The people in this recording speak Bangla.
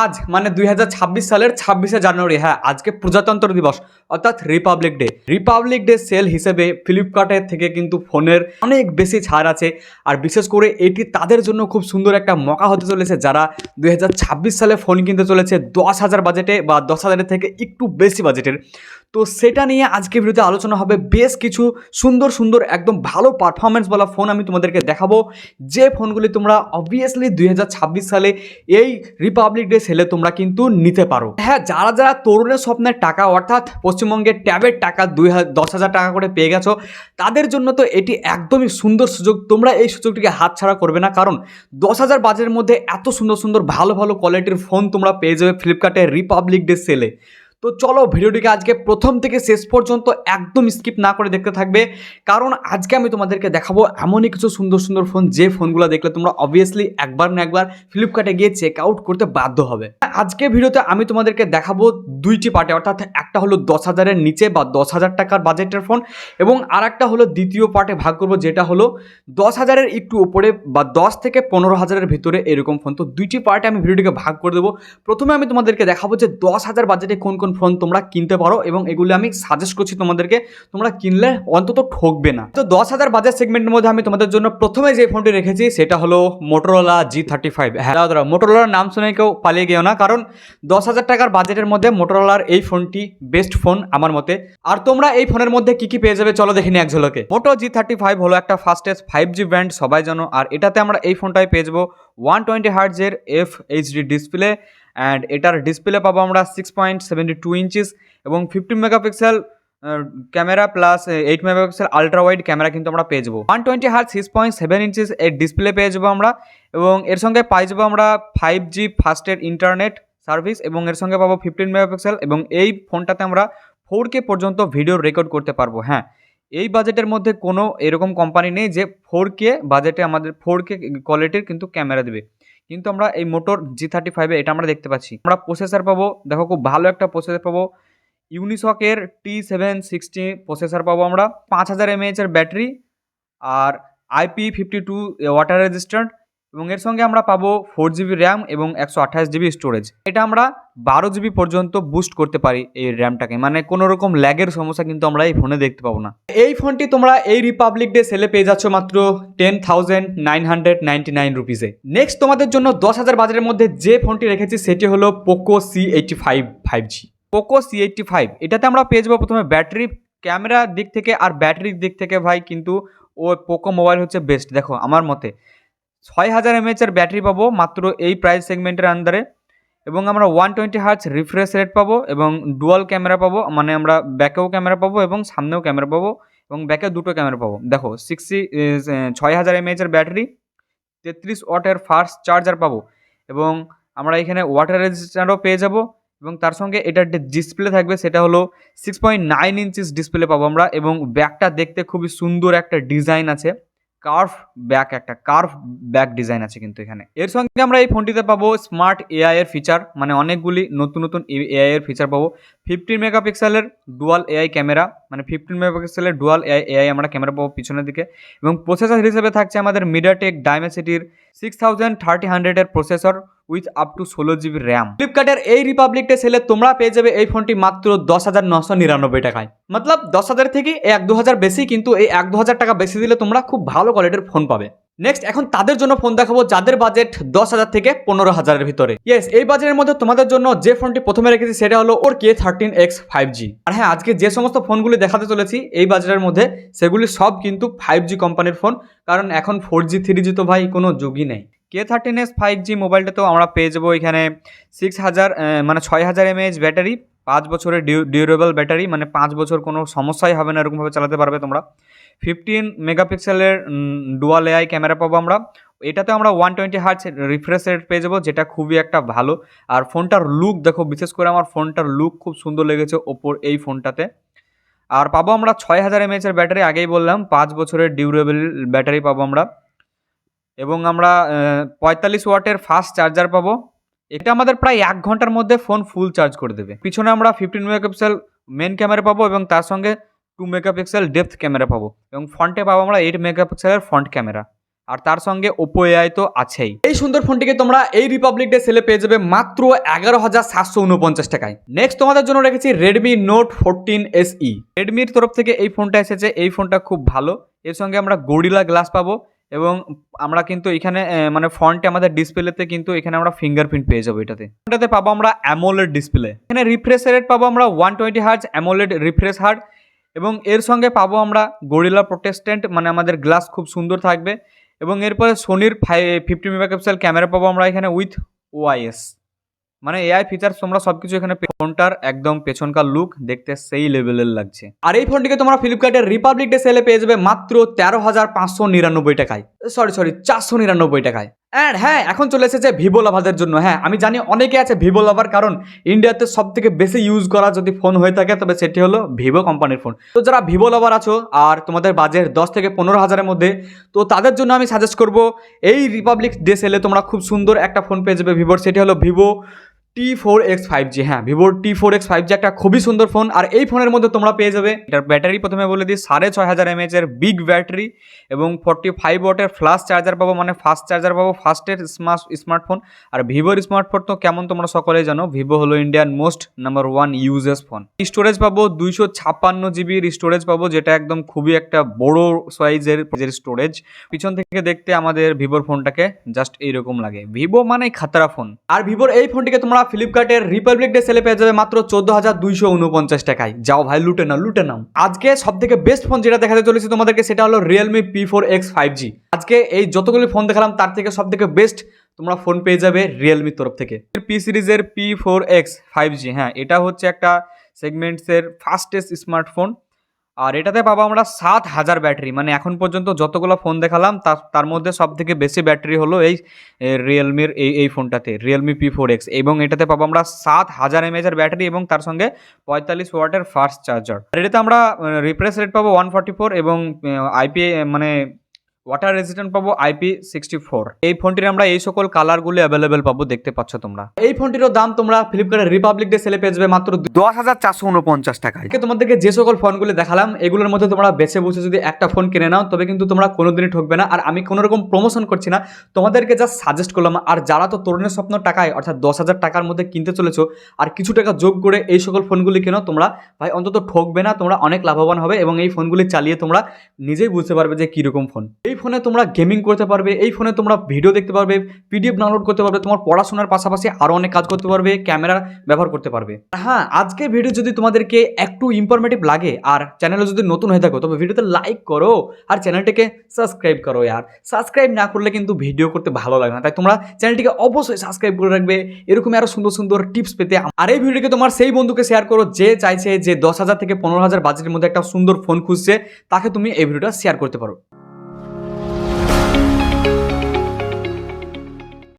আজ মানে দুই হাজার ছাব্বিশ সালের ছাব্বিশে জানুয়ারি হ্যাঁ আজকে প্রজাতন্ত্র দিবস, অর্থাৎ republic day. Republic day sale হিসেবে ফ্লিপকার্টের থেকে কিন্তু ফোনের অনেক বেশি ছাড় আছে, আর বিশেষ করে এটি তাদের জন্য খুব সুন্দর একটা মকা হতে চলেছে, যারা দুই হাজার ছাব্বিশ সালে ফোন কিনতে চলেছে দশ হাজার বাজেটে বা দশ হাজারের থেকে একটু বেশি বাজেটের। তো সেটা নিয়ে আজকে ভিডিওতে আলোচনা হবে। বেশ কিছু সুন্দর সুন্দর, একদম ভালো পারফরমেন্স বলা ফোন আমি তোমাদেরকে দেখাবো। যে ফোনগুলি তোমরা অবভিয়াসলি দুই হাজার ছাব্বিশ সালে এই রিপাবলিক ডে সেলে তোমরা কিন্তু নিতে পারো। হ্যাঁ যারা যারা তরুণের স্বপ্নের টাকা, অর্থাৎ পশ্চিমবঙ্গের ট্যাবের টাকা দুই দশ হাজার টাকা করে পেয়ে গেছো, তাদের জন্য তো এটি একদমই সুন্দর সুযোগ। তোমরা এই সুযোগটিকে হাতছাড়া করবে না। কারণ দশ হাজার বাজারের মধ্যে এত সুন্দর সুন্দর, ভালো ভালো কোয়ালিটির ফোন তোমরা পেয়ে যাবে ফ্লিপকার্টের রিপাবলিক ডে সেলে তো চলো ভিডিওটিকে আজকে প্রথম থেকে শেষ পর্যন্ত একদম স্কিপ না করে দেখতে থাকবে। কারণ আজকে আমি তোমাদেরকে দেখাবো এমনই কিছু সুন্দর সুন্দর ফোন যে ফোনগুলো দেখলে তোমরা অবভিয়াসলি একবার না একবার ফ্লিপকার্টে গিয়ে চেক আউট করতে বাধ্য হবে। আজকে ভিডিওতে আমি তোমাদেরকে দেখাবো দুইটি পার্টে অর্থাৎ একটা হলো দশ হাজারের নিচে বা দশ হাজার টাকার বাজেটের ফোন এবং আর একটা হলো দ্বিতীয় পার্টে ভাগ করব, যেটা হলো দশ হাজারের একটু উপরে বা দশ থেকে পনেরো হাজারের ভিতরে এরকম ফোন তো দুইটি পার্টে আমি ভিডিওটিকে ভাগ করে দেবো। প্রথমে আমি তোমাদেরকে দেখাবো যে দশ হাজার বাজেটে কোন কোন ফোন তোমরা কিনতে পারো এবং এগুলো আমি সাজেস্ট করছি তোমাদেরকে, তোমরা কিনলে অন্তত ঠকবে না। তো দশ হাজার বাজার সেগমেন্টের মধ্যে আমি তোমাদের জন্য প্রথমে যে ফোনটি রেখেছি, সেটা হলো মোটোরোলা জি থার্টি ফাইভ হ্যাঁ দাদা মোটোরোলার নাম শুনে কেউ পালিয়ে গেও না, কারণ দশ হাজার টাকার বাজেটের মধ্যে মোটোরোলার এই ফোনটি বেস্ট ফোন আমার মতে। আর তোমরা এই ফোনের মধ্যে কি কি পেয়ে যাবে, চলো দেখে নিই এক ঝলকে মোটো জি থার্টি ফাইভ হলো একটা ফাস্টেস্ট ফাইভ জি ব্র্যান্ড সবাই জানো। আর এটাতে আমরা এই ফোনটাই পেয়ে যাব ওয়ান টোয়েন্টি হার্টজের এফ এইচডি ডিসপ্লে অ্যান্ড এটার ডিসপ্লে পাবো আমরা six point seventy two inches এবং fifteen megapixel camera plus eight megapixel ultra wide camera কিন্তু আমরা পেয়ে যাব। One twenty hertz six point seven inches এর ডিসপ্লে পেয়ে যাব আমরা এবং এর সঙ্গে পাই যাব আমরা ফাইভ জি ফাস্টের ইন্টারনেট সার্ভিস এবং এর সঙ্গে পাবো ফিফটিন মেগাপিক্সেল এবং এই ফোনটাতে আমরা ফোর কে পর্যন্ত ভিডিও রেকর্ড করতে পারব। হ্যাঁ এই বাজেটের মধ্যে কোনো এরকম কোম্পানি নেই যে ফোর কে বাজেটে আমাদের ফোর কে কোয়ালিটির কিন্তু ক্যামেরা দেবে। কিন্তু আমরা এই মোটর জি থার্টি ফাইভে এটা আমরা দেখতে পাচ্ছি। আমরা প্রসেসার পাবো, দেখো খুব ভালো একটা প্রসেসার পাবো। ইউনিসকের টি সেভেন সিক্সটি প্রসেসার পাবো আমরা। পাঁচ হাজার এমএএচের ব্যাটারি আর IP fifty two water resistant এবং এর সঙ্গে আমরা পাবো ফোর জিবি র্যাম এবং একশো আঠাশ জিবি স্টোরেজ এটা আমরা বারো জিবি পর্যন্ত বুস্ট করতে পারি এই র্যামটাকে মানে কোনো রকম ল্যাগের সমস্যা কিন্তু আমরা এই ফোনে দেখতে পাবো না। এই ফোনটি তোমরা এই রিপাবলিক ডে সেলে পেয়ে যাচ্ছ মাত্র ten thousand nine hundred ninety nine রুপিসে next তোমাদের জন্য দশ হাজার বাজারের মধ্যে যে ফোনটি রেখেছি সেটি হলো Poco C eighty five five G Poco C eighty five এটাতে আমরা পেয়ে যাব প্রথমে ব্যাটারি ক্যামেরার দিক থেকে আর ব্যাটারির দিক থেকে ভাই কিন্তু ও পোকো মোবাইল হচ্ছে বেস্ট দেখো, আমার মতে ছয় হাজার এমএচের ব্যাটারি পাবো মাত্র এই প্রাইস সেগমেন্টের আন্ডারে এবং আমরা one twenty hertz refresh rate পাবো এবং ডুয়াল ক্যামেরা পাবো মানে আমরা ব্যাকেও ক্যামেরা পাবো এবং সামনেও ক্যামেরা পাবো এবং ব্যাকে দুটো ক্যামেরা পাবো। দেখো সিক্সটি ছয় হাজার এমএচের ব্যাটারি, তেত্রিশ ওয়াটের ফাস্ট চার্জার পাবো এবং আমরা এখানে ওয়াটার রেজিস্ট্যান্টও পেয়ে যাব এবং তার সঙ্গে এটার যে ডিসপ্লে থাকবে সেটা হলো six point nine inches display পাবো আমরা এবং ব্যাকটা দেখতে খুবই সুন্দর একটা ডিজাইন আছে। কার্ভ ব্যাক একটা কার্ভ ব্যাক ডিজাইন আছে কিন্তু এখানে। এর সঙ্গে আমরা এই ফোনটিতে পাবো স্মার্ট এআই এর ফিচার মানে অনেকগুলি নতুন নতুন এআই এর ফিচার পাবো। ফিফটিন মেগাপিক্সেলের ডুয়াল এআই ক্যামেরা মানে ফিফটিন মেগাপিক্সেলের ডুয়াল এআই এআই আমরা ক্যামেরা পাবো পিছনের দিকে এবং প্রসেসর হিসেবে থাকছে আমাদের মিডিয়াটেক ডাইমেসিটির সিক্স থাউজেন্ড থার্টি হান্ড্রেডের প্রসেসর উইথ আপ টু ষোলো জিবি র্যাম ফ্লিপকার্টের এই রিপাবলিক ডে সেলে তোমরা পেয়ে যাবে এই ফোনটি মাত্র দশ হাজার নশো নিরানব্বই টাকায়। মতলব দশ হাজার থেকে এক দু হাজার বেশি, কিন্তু এই এক দু হাজার টাকা বেশি দিলে তোমরা খুব ভালো কোয়ালিটির ফোন পাবে। নেক্সট এখন তাদের জন্য ফোন দেখাবো যাদের বাজেট দশ হাজার থেকে পনেরো হাজারের ভিতরে। ইয়েস এই বাজেটের মধ্যে তোমাদের জন্য যে ফোনটি প্রথমে রেখেছি, সেটা হলো ওর K thirteen X five G আর হ্যাঁ আজকে যে সমস্ত ফোনগুলি দেখাতে চলেছি, এই বাজেটের মধ্যে, সেগুলি সব কিন্তু ফাইভ জি কোম্পানির ফোন কারণ এখন ফোর জি থ্রি জি তো ভাই কোনো যুগই নেই। K thirteen S five G মোবাইলটাতেও আমরা পেয়ে যাব এখানে সিক্স হাজার মানে ছয় হাজার এমএএইচ ব্যাটারি, পাঁচ বছরের ডিউরেবল ব্যাটারি মানে পাঁচ বছর কোনো সমস্যাই হবে না, এরকমভাবে চালাতে পারবে তোমরা। ফিফটিন মেগাপিক্সেলের ডুয়াল এআই ক্যামেরা পাবো আমরা। এটাতে আমরা one twenty hertz refresh rate পেয়ে যাব, যেটা খুবই একটা ভালো। আর ফোনটার লুক দেখো, বিশেষ করে আমার ফোনটার লুক খুব সুন্দর লেগেছে ওপর এই ফোনটাতে। আর পাবো আমরা ছয় হাজার এমএএচের ব্যাটারি, আগেই বললাম, পাঁচ বছরের ডিউরেবল ব্যাটারি পাবো আমরা। এবং আমরা পঁয়তাল্লিশ ওয়াটের ফাস্ট চার্জার পাবো। এটা আমাদের প্রায় এক ঘণ্টার মধ্যে ফোন ফুল চার্জ করে দেবে। পিছনে আমরা ফিফটিন মেগাপিক্সেল মেন ক্যামেরা পাবো এবং তার সঙ্গে টু মেগাপিক্সেল ডেপথ ক্যামেরা পাবো এবং ফ্রন্টে পাবো আমরা এইট মেগাপিক্সেলের ফ্রন্ট ক্যামেরা আর তার সঙ্গে ওপো এআই তো আছেই। এই সুন্দর ফোনটিকে তোমরা এই রিপাবলিক ডে সেলে পেয়ে যাবে মাত্র এগারো হাজার সাতশো উনপঞ্চাশ টাকায়। নেক্সট তোমাদের জন্য রেখেছি রেডমি নোট ফোরটিন এসই রেডমির তরফ থেকে এই ফোনটা এসেছে। এই ফোনটা খুব ভালো। এর সঙ্গে আমরা গরিলা গ্লাস পাবো। এবং আমরা কিন্তু এখানে মানে ফন্টে আমাদের ডিসপ্লেতে কিন্তু এখানে আমরা ফিঙ্গারপ্রিন্ট পেয়ে যাব এটাতে। এটাতে পাবো আমরা অ্যামোলেড ডিসপ্লে এখানে রিফ্রেশ রেট পাবো আমরা one twenty hertz AMOLED refresh hertz এবং এর সঙ্গে পাবো আমরা গরিলা প্রোটেস্টেন্ট মানে আমাদের গ্লাস খুব সুন্দর থাকবে। এবং এরপরে সোনির ফাই ফিফটি মেগাপিক্সেল ক্যামেরা পাবো আমরা এখানে উইথ ওআইএস মানে এআই ফিচার তোমরা সবকিছু এখানে ফোনটার একদম পেছনকার লুক দেখতে সেই লেভেলের লাগছে। আর এই ফোনটিকে তোমরা ফ্লিপকার্টের রিপাবলিক ডে সেলে পেয়ে যাবে মাত্র তেরো হাজার পাঁচশো নিরানব্বই টাকায়। সরি সরি চারশো নিরানব্বই টাকায়। অ্যান্ড হ্যাঁ এখন চলে এসেছে ভিভো লাভারদের জন্য। হ্যাঁ আমি জানি অনেকে আছে ভিভো লাভার কারণ ইন্ডিয়াতে সব থেকে বেশি ইউজ করা যদি ফোন হয়ে থাকে, তবে সেটি হলো ভিভো কোম্পানির ফোন তো যারা ভিভো লাভার আছো আর তোমাদের বাজেট দশ থেকে পনেরো হাজারের মধ্যে, তো তাদের জন্য আমি সাজেস্ট করব, এই রিপাবলিক ডে সেলে তোমরা খুব সুন্দর একটা ফোন পেয়ে যাবে ভিভোর সেটি হলো Vivo T four X five G হ্যাঁ ভিভোর T four X five G একটা খুবই সুন্দর ফোন আর এই ফোনের মধ্যে তোমরা পেয়ে যাবে, এটার ব্যাটারি প্রথমে বলে দিই, সাড়ে ছয় হাজার এমএচ এর বিগ ব্যাটারি এবং ফর্টি ফাইভ ওয়াটের ফ্লাশ চার্জার পাবো মানে ফাস্ট চার্জার পাবো ফাস্টের স্মার্ট স্মার্টফোন আর ভিভোর স্মার্টফোন তো কেমন তোমরা সকলেই জানো ভিভো হলো Indian most number one uses phone storage পাবো দুইশো ছাপ্পান্ন জিবির স্টোরেজ পাবো, যেটা একদম খুবই একটা বড় সাইজের স্টোরেজ পিছন থেকে দেখতে আমাদের ভিভোর ফোনটাকে জাস্ট এইরকম লাগে। ভিভো মানে খাতরা ফোন আর ভিভোর এই ফোনটিকে তোমরা ফ্লিপকার্টের রিপাবলিক ডে সেলে পেয়ে যাবে মাত্র চোদ্দ হাজার দুইশো উনপঞ্চাশ টাকায়। যাও ভাই, লুটে নাও লুটে নাও। আজকে সব থেকে বেস্ট ফোন যেটা দেখাতে চলেছি তোমাদেরকে, সেটা হলো Realme P four X five G আজকে এই যতগুলি ফোন দেখালাম, তার থেকে সব থেকে বেস্ট তোমরা ফোন পেয়ে যাবে রিয়েলমির তরফ থেকে। পি সিরিজের P four X five G হ্যাঁ এটা হচ্ছে একটা সেগমেন্টসের ফাস্টেস্ট স্মার্টফোন আর এটাতে পাবো আমরা সাত হাজার ব্যাটারি। মানে এখন পর্যন্ত যতগুলো ফোন দেখালাম তার তার মধ্যে সব থেকে বেশি ব্যাটারি হলো এই রিয়েলমির এই এই ফোনটাতে রিয়েলমি পি ফোর এক্স এবং এটাতে পাবো আমরা সাত হাজার এমএচের ব্যাটারি এবং তার সঙ্গে পঁয়তাল্লিশ ওয়াটের ফাস্ট চার্জার। আর এটাতে আমরা রিফ্রেশ রেট পাবো ওয়ান ফর্টি ফোর এবং আইপি মানে ওয়াটার রেজিস্ট্যান্ট পাবো আইপি সিক্সটি ফোর এই ফোনটির আমরা এই সকল কালারগুলো অ্যাভেলেবেল পাবো দেখতে পাচ্ছ তোমরা। এই ফোনটিরও দাম তোমরা ফ্লিপকার্টের রিপাবলিক ডে সেলে পেয়ে যাবে মাত্র দশ হাজার চারশো উনপঞ্চাশ টাকায়। তোমাদেরকে যে সকল ফোনগুলো দেখালাম এগুলোর মধ্যে তোমরা বেছে বসে যদি একটা ফোন কিনে নাও তবে কিন্তু তোমরা কোনোদিনই ঠকবে না। আর আমি কোনো রকম প্রমোশন করছি না তোমাদেরকে জাস্ট সাজেস্ট করলাম আর যারা তো তরুণের স্বপ্ন টাকায় অর্থাৎ দশ হাজার টাকার মধ্যে কিনতে চলেছো আর কিছু টাকা যোগ করে এই সকল ফোনগুলি কেনো তোমরা ভাই অন্তত ঠকবে না তোমরা অনেক লাভবান হবে এবং এই ফোনগুলি চালিয়ে তোমরা নিজেই বুঝতে পারবে যে কীরকম ফোন। এই ফোনে তোমরা গেমিং করতে পারবে, এই ফোনে তোমরা ভিডিও দেখতে পারবে, পিডিএফ ডাউনলোড করতে পারবে, তোমার পড়াশোনার পাশাপাশি আরও অনেক কাজ করতে পারবে, ক্যামেরা ব্যবহার করতে পারবে। হ্যাঁ আজকের ভিডিও যদি তোমাদেরকে একটু ইনফরমেটিভ লাগে, আর চ্যানেলে যদি নতুন হয়ে থাকো, তবে ভিডিওতে লাইক করো, আর চ্যানেলটিকে সাবস্ক্রাইব করো, আর সাবস্ক্রাইব না করলে কিন্তু ভিডিও করতে ভালো লাগে না। তাই তোমরা চ্যানেলটিকে অবশ্যই সাবস্ক্রাইব করে রাখবে এরকম আরও সুন্দর সুন্দর টিপস পেতে আর এই ভিডিওটিকে তোমার সেই বন্ধুকে শেয়ার করো, যে চাইছে যে দশ হাজার থেকে পনেরো হাজার বাজেটের মধ্যে একটা সুন্দর ফোন খুঁজছে, তাকে তুমি এই ভিডিওটা শেয়ার করতে পারো।